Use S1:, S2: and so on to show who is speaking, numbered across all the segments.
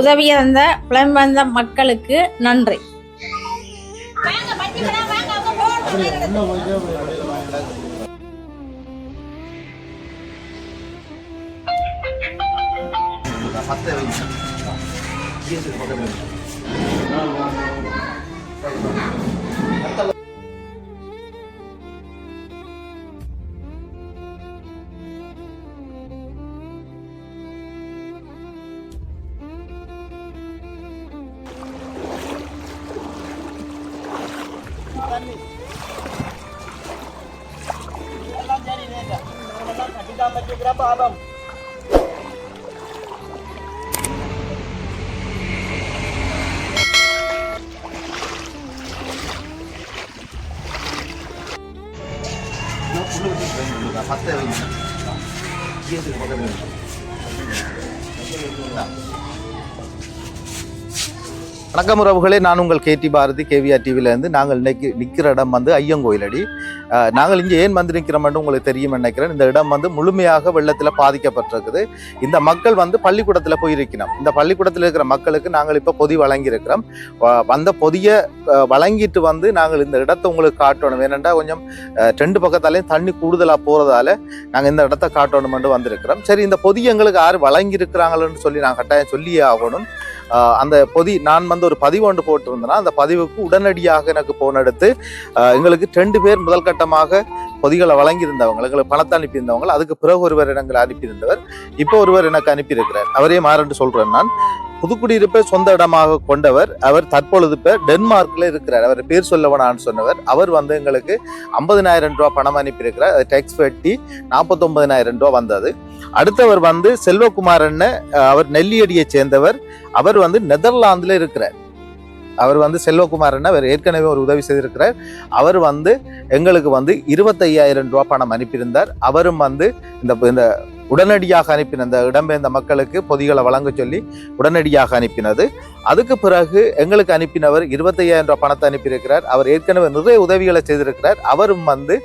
S1: உதவி தந்த வந்த மக்களுக்கு நன்றி.
S2: வணக்கம் உறவுகளே நான் உங்கள் கேடி பாரதி கேவிஆர் டிவிலேருந்து நாங்கள் இன்னைக்கு நிற்கிற இடம் வந்து ஐயங்கோயிலடி. நாங்கள் இங்கே ஏன் வந்து நிற்கிறோம்னு உங்களுக்கு தெரியும் நினைக்கிறேன். இந்த இடம் வந்து முழுமையாக வெள்ளத்தில் பாதிக்கப்பட்டிருக்குது. இந்த மக்கள் வந்து பள்ளிக்கூடத்தில் போயிருக்கணும் இந்த பள்ளிக்கூடத்தில் இருக்கிற மக்களுக்கு நாங்கள் இப்போ பொதி வழங்கியிருக்கிறோம். வந்த பொதியை வழங்கிட்டு வந்து நாங்கள் இந்த இடத்தை உங்களுக்கு காட்டணும். ஏனென்றால் கொஞ்சம் ரெண்டு பக்கத்தாலேயும் தண்ணி கூடுதலாக போகிறதால நாங்கள் இந்த இடத்த காட்டணுமென்று வந்திருக்கிறோம். சரி இந்த பொதி எங்களுக்கு யார் வழங்கியிருக்கிறாங்களன்னு சொல்லி நான் கட்டாயம் சொல்லியே ஆகணும். அந்த பொதி நான் வந்து ஒரு பதிவு ஒன்று போட்டிருந்தேன்னா அந்த பதிவுக்கு உடனடியாக எனக்கு போன் எடுத்து எங்களுக்கு ரெண்டு பேர் முதல் கட்டமாக பொதிகளை வழங்கியிருந்தவங்க எங்களுக்கு பணத்தை அனுப்பியிருந்தவங்க அதுக்கு பிறகு ஒருவர் எனக்கு அனுப்பியிருந்தவர். இப்போ ஒருவர் எனக்கு அனுப்பியிருக்கிறார். அவரே மாறன்று சொல்கிறேன் நான். புதுக்குடியிருப்பை சொந்த இடமாக கொண்டவர். அவர் தற்பொழுது இப்போ டென்மார்க்கில் இருக்கிறார். அவர் பேர் சொல்லவனான்னு சொன்னவர். அவர் வந்து எங்களுக்கு ஐம்பதினாயிரம் ரூபா பணம் அனுப்பியிருக்கிறார். அது டேக்ஸ் வெட்டி நாற்பத்தொம்பதினாயிரம் ரூபா வந்தது. அடுத்தவர் வந்து செல்வகுமாரன்னு அவர் நெல்லியடியை சேர்ந்தவர். அவர் வந்து நெதர்லாந்தில் இருக்கிறார். அவர் வந்து செல்வகுமாரன் அவர் ஏற்கனவே ஒரு உதவி செய்திருக்கிறார். அவர் வந்து எங்களுக்கு வந்து இருபத்தையாயிரம் ரூபா பணம் அனுப்பியிருந்தார். அவரும் வந்து இந்த இந்த உடனடியாக அனுப்பின இந்த இடம்பெயர்ந்த மக்களுக்கு பொதிகளை வழங்க சொல்லி உடனடியாக அனுப்பினது. அதுக்கு பிறகு எங்களுக்கு அனுப்பினவர் இருபத்தையாயிரம் ரூபாய் பணத்தை அனுப்பியிருக்கிறார். அவர் ஏற்கனவே நிறைய உதவிகளை செய்திருக்கிறார். அவரும் வந்து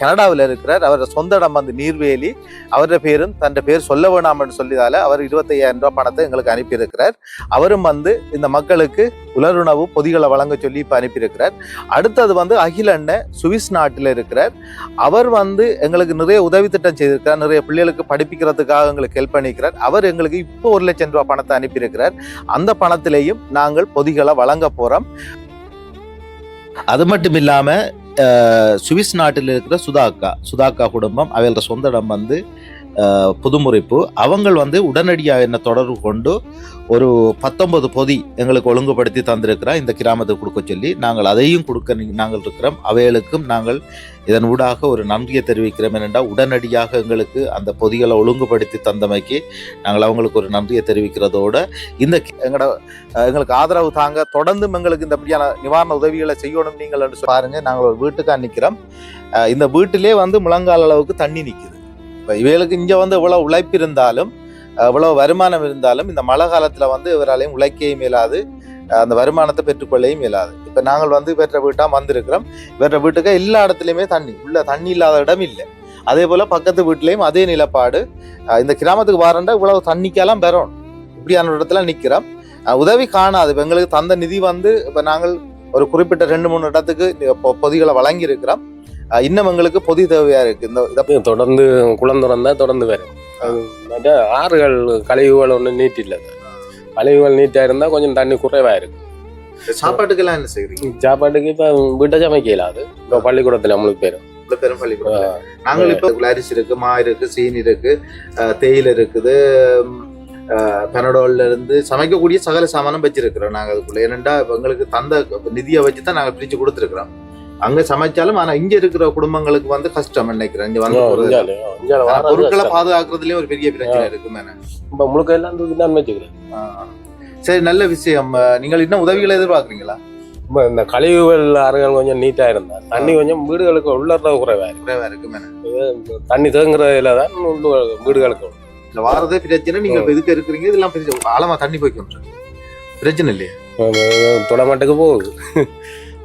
S2: கனடாவில் இருக்கிறார். அவர் சொந்த இடம் வந்து நீர்வேலி. அவருடைய பேரும் தன் பேர் சொல்ல வேணாம்னு சொல்லிதால அவர் இருபத்தையாயிரம் ரூபாய் பணத்தை எங்களுக்கு அனுப்பியிருக்கிறார். அவரும் வந்து இந்த மக்களுக்கு உலருணவு பொதிகளை வழங்க சொல்லி இப்போ அனுப்பியிருக்கிறார். அடுத்தது வந்து அகில அண்ணன் சுவிஸ் நாட்டில் இருக்கிறார். அவர் வந்து எங்களுக்கு நிறைய உதவி திட்டம் செய்திருக்கிறார். நிறைய பிள்ளைகளுக்கு படிப்பிக்கிறதுக்காக எங்களுக்கு ஹெல்ப் பண்ணியிருக்கிறார் அவர் எங்களுக்கு இப்போ ஒரு லட்சம் ரூபாய் பணத்தை அனுப்பியிருக்கிறார். அந்த பணத்திலேயும் நாங்கள் பொதிகளை வழங்க போறோம். அது மட்டும் இல்லாம சுவிஸ் நாட்டில் இருக்கிற சுதாக்கா சுதாக்கா குடும்பம் அவங்களோட சொந்த இடம் வந்து புதுமுறைப்பு. அவங்கள் வந்து உடனடியாக என்ன தொடர்பு கொண்டு ஒரு பத்தொன்பது பொதி எங்களுக்கு ஒழுங்குபடுத்தி தந்திருக்கிறா இந்த கிராமத்துக்கு கொடுக்க சொல்லி நாங்கள் அதையும் கொடுக்க நாங்கள் இருக்கிறோம். அவைகளுக்கும் நாங்கள் இதன் ஊடாக ஒரு நன்றியை தெரிவிக்கிறோம் என்னென்றால் உடனடியாக எங்களுக்கு அந்த பொதிகளை ஒழுங்குபடுத்தி தந்தமைக்கு நாங்கள் அவங்களுக்கு ஒரு நன்றியை தெரிவிக்கிறதோட இந்த கி- எங்களோட எங்களுக்கு ஆதரவு தாங்க தொடர்ந்தும் எங்களுக்கு இந்த மாதிரியான நிவாரண உதவிகளை செய்யணும் நீங்கள் என்று நாங்கள் ஒரு வீட்டுக்கா நிற்கிறோம். இந்த வீட்டிலே வந்து முழங்கால் அளவுக்கு தண்ணி நிற்கிது இப்போ இவைகளுக்கு இங்கே வந்து இவ்வளோ உழைப்பு இருந்தாலும் இவ்வளோ வருமானம் இருந்தாலும் இந்த மழை காலத்தில் வந்து இவராலையும் உழைக்கவும் இயலாது. அந்த வருமானத்தை பெற்றுக்கொள்ளவும் இயலாது. இப்போ நாங்கள் வந்து பெற்ற வீட்டாக வந்திருக்கிறோம். பெற்ற வீட்டுக்கு எல்லா இடத்துலையுமே தண்ணி உள்ள தண்ணி இல்லாத இடம் இல்லை. அதே போல் பக்கத்து வீட்லேயும் அதே நிலப்பாடு. இந்த கிராமத்துக்கு வாரண்டா இவ்வளவு தண்ணிக்கெல்லாம் பெறணும் இப்படியான இடத்துல நிற்கிறோம் உதவி காணாது. இப்போ எங்களுக்கு தந்த நிதி வந்து இப்போ நாங்கள் ஒரு குறிப்பிட்ட ரெண்டு மூணு இடத்துக்கு பொதிகளை வழங்கி இருக்கிறோம் இன்னும் எங்களுக்கு பொதி தேவையா இருக்கு? இந்த இதை
S3: தொடர்ந்து குளம் திறந்தா தொடர்ந்து வரும். அது ஆறுகள் கழிவுகள் ஒன்றும் நீட்டில்லை. கழிவுகள் நீட்டாக இருந்தால் கொஞ்சம் தண்ணி குறைவாக இருக்கு.
S2: சாப்பாட்டுக்கெல்லாம் என்ன செய்றீங்க?
S3: சாப்பாட்டுக்கு இப்போ வீட்டை சமைக்க இயலாது இப்போ பள்ளிக்கூடத்தில் நம்மளுக்கு பேரும்
S2: பெரும் பள்ளிக்கூடம் நாங்கள் இப்போ அரிசி இருக்கு மா இருக்கு சீனி இருக்கு தேயிலை இருக்குது பெனடோல்ல இருந்து சமைக்கக்கூடிய சகல சாமானும் வச்சிருக்கிறோம் நாங்கள் அதுக்குள்ள. ஏனெண்டா எங்களுக்கு தந்த நிதியை வச்சு தான் நாங்கள் பிரிச்சு கொடுத்துருக்குறோம். அங்க சமைச்சாலும் ஆனா இங்க இருக்கிற குடும்பங்களுக்கு வந்து கஷ்டம் நினைக்கிறேன்? இங்க வந்து பொருட்களை பாதுகாக்கிறதுலயும் ஒரு பெரிய பிரச்சனை இருக்கு
S3: இப்போ முழுக்க எல்லாம்
S2: சரி நல்ல விஷயம். நீங்கள் இன்னும் உதவிகளை எதிர்பார்க்குறீங்களா?
S3: இந்த கழிவுகள் ஆறுகள் கொஞ்சம் நீட்டாக இருந்தா தண்ணி கொஞ்சம் வீடுகளுக்கு குறைவாக இருக்கு.
S2: குறைவா இருக்கு மேன
S3: தண்ணி தேங்குறதுல தான் வீடுகளுக்கு.
S2: இந்த வாரதே பிரச்சனை நீங்க இப்ப எதுக்கு இருக்கிறீங்க? இதெல்லாம் பிரச்சனை. ஆழமா தண்ணி போய்க்கொண்டு பிரச்சனை இல்லையா.
S3: தொடமாட்டுக்கு போகுது.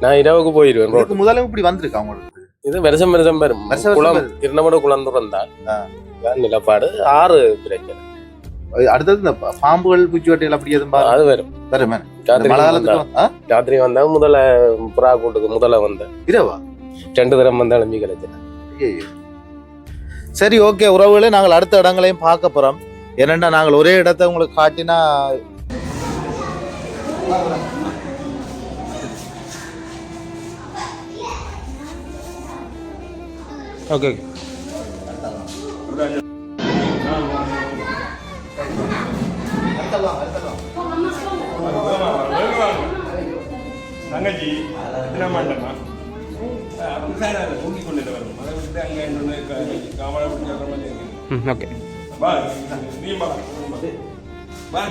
S3: நான் இரவுக்கு போயிடுவேன் ரோட்டு
S2: முதல்ல இப்படி வந்திருக்கா உங்களுக்கு?
S3: இது வருஷம் வருஷம் வரும். குளம். இரண்டமட குளம். இதான் நிலப்பாடு ஆறு பிரச்சனை
S2: அடுத்தது இந்த பாம்புகள் பூச்சிவட்டைகள் அப்படி எதுவும்
S3: அது வரும்.
S2: வருமே
S3: ராத்திரி வந்தா முதல்ல புறா கூட்டுக்கு முதல்ல வந்தேன்
S2: இரவா?
S3: ரெண்டு தரம் வந்தா எழும்பி கிடைச்சேன்.
S2: சரி ஓகே. உறவுகளே நாங்கள் அடுத்த இடங்களையும் பார்க்க போறோம். ஏனென்றா நாங்கள் ஒரே இடத்த உங்களுக்கு காட்டினா
S3: ஓகே
S4: தங்கச்சி எத்தனை மாட்டேமா தூக்கி கொண்டு வரணும் அதை விட்டு அங்கே இன்னொன்று காமலை பிடிச்ச மாதிரி இருக்கு.
S3: ஓகே
S4: வா நீ வா வா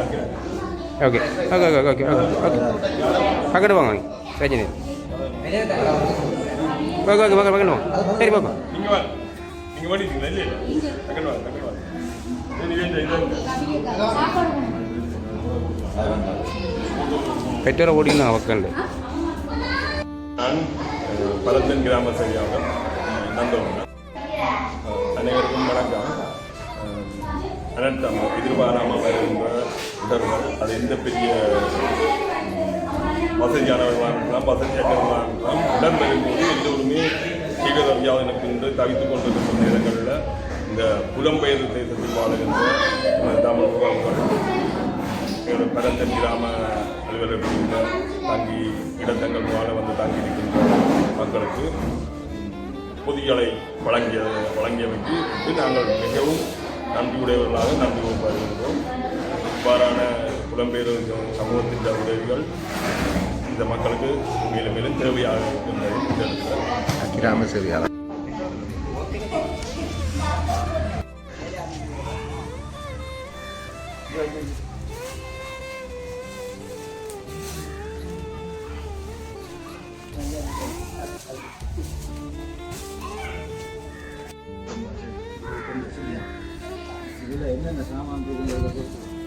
S4: இருக்கிறேன்
S3: okay okay okay okay okay okay பக்கத்து வாங்க வாங்க ரஜினி ஓகே ஓகே பக்கம் பக்கம் வாங்க சரி பாப்பா
S4: நீங்கள் வா நீங்கள் ஓடிட்டீங்களா இல்லை டக்குனு வா
S3: பெற்றோரை ஓடிக்கணும் அவக்கண்டு
S4: நான் அஹ், பலத்தன் கிராம சரியாக நந்தவன் அனைவருக்கும் வணக்கம் அனந்தம் அனர்த்தம் எதிர்பாராமல் வருகின்ற இடர்கள் அது எந்த பெரிய வசதியானவர்களாக இருக்கலாம் வசதியற்றவர்களாக இருக்கலாம் உடன் வரும்போது எல்லோருமே சீக்கிரம் எனக்கு என்று தவித்து கொண்டிருக்கும் நேரங்களில் இந்த புலம்பெயர் தேசத்தில் வாழ்கின்ற தமிழ் உறவுகள் எங்களோட கிராம அலுவலகத்தில் தங்கி இடத்தங்கள் வாழ வந்து தங்கி இருக்கின்ற மக்களுக்கு பொதிகளை வழங்கிய வழங்கியமைக்கு நாங்கள் மிகவும் நன்றியுடையவர்களாக நன்றி வருகின்றோம் இவ்வாறான புலம்பெயர் சமூகத்தின் உதவிகள் இந்த மக்களுக்கு மேலும் மேலும் தேவையாக இருக்கின்றது
S2: கிராம சேவையாளர்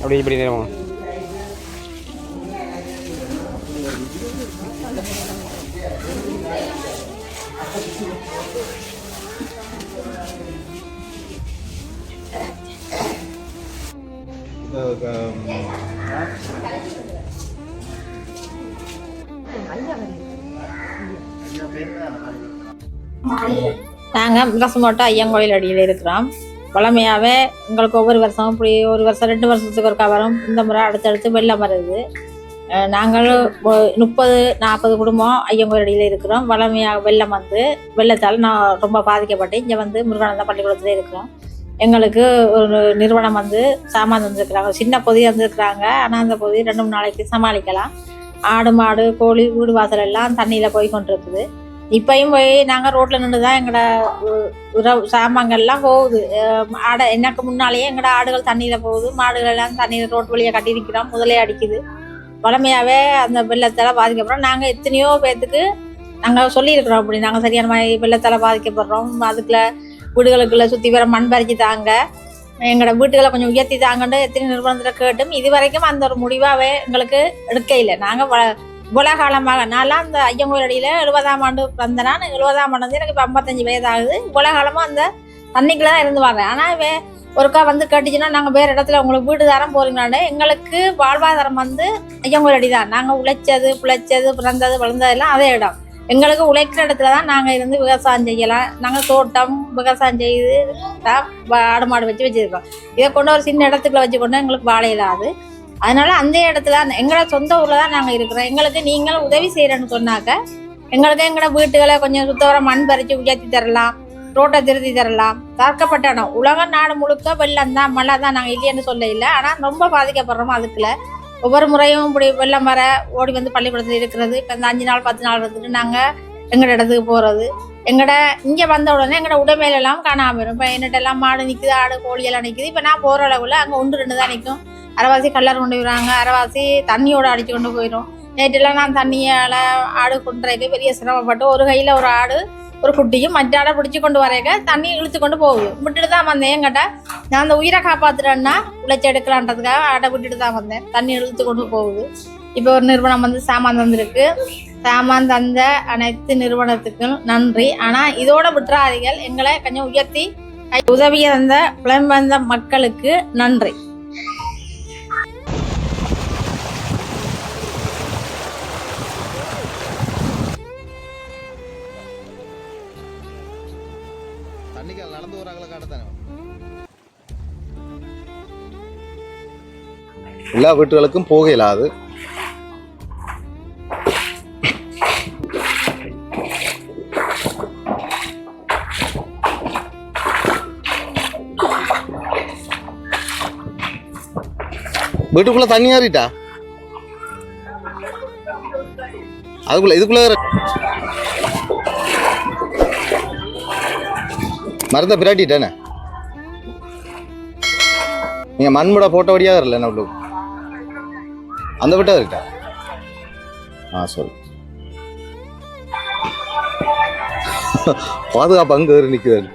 S3: அப்படி இப்படி நேரம் வாங்க
S1: நாங்கள் மிரசமோட்டோ ஐயங்கோயில் அடியில் இருக்கிறோம். வளமையாகவே எங்களுக்கு ஒவ்வொரு வருஷம் இப்படி ஒரு வருஷம் ரெண்டு வருஷத்துக்கு ஒருக்கா வரும். இந்த முறை அடுத்தடுத்து வெள்ளம் வருது நாங்கள் முப்பது நாற்பது குடும்பம் ஐயங்கோயில் அடியில் இருக்கிறோம். வளமையாக வெள்ளம் வந்து வெள்ளத்தால் நான் ரொம்ப பாதிக்கப்பட்டு இங்கே வந்து முருகானந்தா பள்ளிக்கூடத்தில் இருக்கிறோம். எங்களுக்கு ஒரு நிறுவனம் வந்து சாமான் வந்துருக்குறாங்க சின்ன பொதி வந்துருக்குறாங்க ஆனால் அந்த பொதி ரெண்டு மூணு நாளைக்கு சமாளிக்கலாம். ஆடு மாடு கோழி வீடு வாசல் எல்லாம் தண்ணியில் போய் கொண்டிருக்குது. இப்பயும் போய் நாங்கள் ரோட்டில் நின்று தான் எங்களோட உறவு சாமான்கள்லாம் போகுது. ஆடை எனக்கு முன்னாலேயே எங்களோட ஆடுகள் தண்ணியில் போகுது. மாடுகள் எல்லாம் தண்ணியில் ரோட்டு வழியாக கட்டியிருக்கிறோம் முதலே அடிக்குது. வளமையாகவே அந்த வெள்ளத்தால் பாதிக்கப்படுறோம் நாங்கள் எத்தனையோ பேர்த்துக்கு நாங்கள் சொல்லியிருக்கிறோம் அப்படி. நாங்கள் சரியான மாதிரி வெள்ளத்தால் பாதிக்கப்படுறோம். அதுக்குள்ள வீடுகளுக்குள்ள சுற்றி வர மண் பறிச்சு தாங்க எங்களோட வீட்டுகளை கொஞ்சம் உயர்த்தி தாங்கன்னு எத்தனை நிறுவனத்தில் கேட்டும். இது வரைக்கும் அந்த ஒரு முடிவாகவே எங்களுக்கு எடுக்க இல்லை. நாங்கள் வ இவ்வளோ காலமாக நான்லாம் அந்த ஐயங்கோயில் அடியில் எழுபதாம் ஆண்டு பிறந்தனா எழுபதாம் ஆண்டு வந்து எனக்கு இப்போ ஐம்பத்தஞ்சு வயதாகுது. ஆகுது இவ்வளோ காலமாக அந்த தண்ணிக்குள்ள தான் இருந்து வரேன் ஆனால் வே ஒருக்கா வந்து கேட்டுச்சுன்னா நாங்கள் வேறு இடத்துல உங்களுக்கு வீடு தரம் எங்களுக்கு வாழ்வாதாரம் வந்து ஐயங்கோயில் அடி தான் நாங்கள் உழைச்சது பிழைச்சது பிறந்தது வளர்ந்ததெல்லாம் அதே இடம். எங்களுக்கு உழைக்கிற இடத்துல தான் நாங்கள் இருந்து விவசாயம் செய்யலாம். நாங்கள் தோட்டம் விவசாயம் செய்து தான் ஆடு மாடு வச்சு வச்சுருக்கோம். இதை கொண்டு ஒரு சின்ன இடத்துக்குள்ள வச்சு கொண்டு எங்களுக்கு வாழ இல்லாது அதனால அந்த இடத்துல அந்த- எங்களோட சொந்த ஊரில் தான் நாங்கள் இருக்கிறோம். எங்களுக்கு நீங்கள் உதவி செய்கிறேன்னு சொன்னாக்க எங்களுக்கு எங்களோட வீட்டுகளை கொஞ்சம் சுத்தவரம் மண் பறித்து உயர்த்தி தரலாம் ரோட்டை திருத்தி தரலாம். தாக்கப்பட்ட இடம். உலக நாடு முழுக்க வெள்ளம் தான் மழை தான் நாங்கள் இல்லைன்னு சொல்ல இல்லை ஆனால் ரொம்ப பாதிக்கப்படுறோம் அதுக்குள்ள. ஒவ்வொரு முறையும் இப்படி வெள்ளம் வர ஓடி வந்து பள்ளிக்கூடத்தில் இருக்கிறது. இப்போ இந்த அஞ்சு நாள் பத்து நாள் இருந்துட்டு நாங்கள் எங்களோட இடத்துக்கு போகிறது எங்கள்ட இங்கே வந்த உடனே எங்களோட உடைமையிலெல்லாம் காணாமல் காணாம இப்போ என்னட்டெல்லாம் மாடு நிற்குது ஆடு கோழி எல்லாம் நிற்குது இப்போ நான் போகிற அளவில் அங்கே ஒன்று ரெண்டு தான் நிற்கும் அரைவாசி கல்லர் கொண்டு போயிடுறாங்க. அரைவாசி தண்ணியோடு அடித்து கொண்டு போயிடும். நேற்றுலாம் நான் தண்ணியால் ஆடு கொண்டுறதுக்கு பெரிய சிரமப்பட்டு ஒரு கையில் ஒரு ஆடு ஒரு குட்டியும் மற்ற ஆடை பிடிச்சி கொண்டு வரேங்க தண்ணி இழுத்து கொண்டு போகுது. விட்டுட்டு தான் வந்தேன் கேட்டால் நான் அந்த உயிரை காப்பாற்றுறேன்னா உழைச்சி எடுக்கலான்றதுக்காக ஆடை விட்டுட்டு தான் வந்தேன். தண்ணி இழுத்து கொண்டு போகுது. இப்போ ஒரு நிறுவனம் வந்து சாமான் தந்திருக்கு. சாமான் தந்த அனைத்து நிறுவனத்துக்கும் நன்றி. ஆனால் இதோட விட்டுறாதீர்கள். எங்களை கொஞ்சம் உயர்த்தி உதவிய தந்த புலம்பெயர்ந்த மக்களுக்கு நன்றி.
S2: தண்ணிக்கு நடந்து வராங்களா காட்டத்தானே எல்லா வீட்டுகளுக்கும் போக இயலாது வீட்டுக்குள்ள தண்ணி ஏறிட்டா? அதுக்குள்ள இதுக்குள்ள மறந்த மருந்த பிராட்டிட்டானே நீங்க மண்முட போட்ட வழியா வரல என்ன உள்ளுக்கு? அந்த விட்டா இருக்கா? ஆ சரி. பாதுகாப்பு அங்கே ஏறி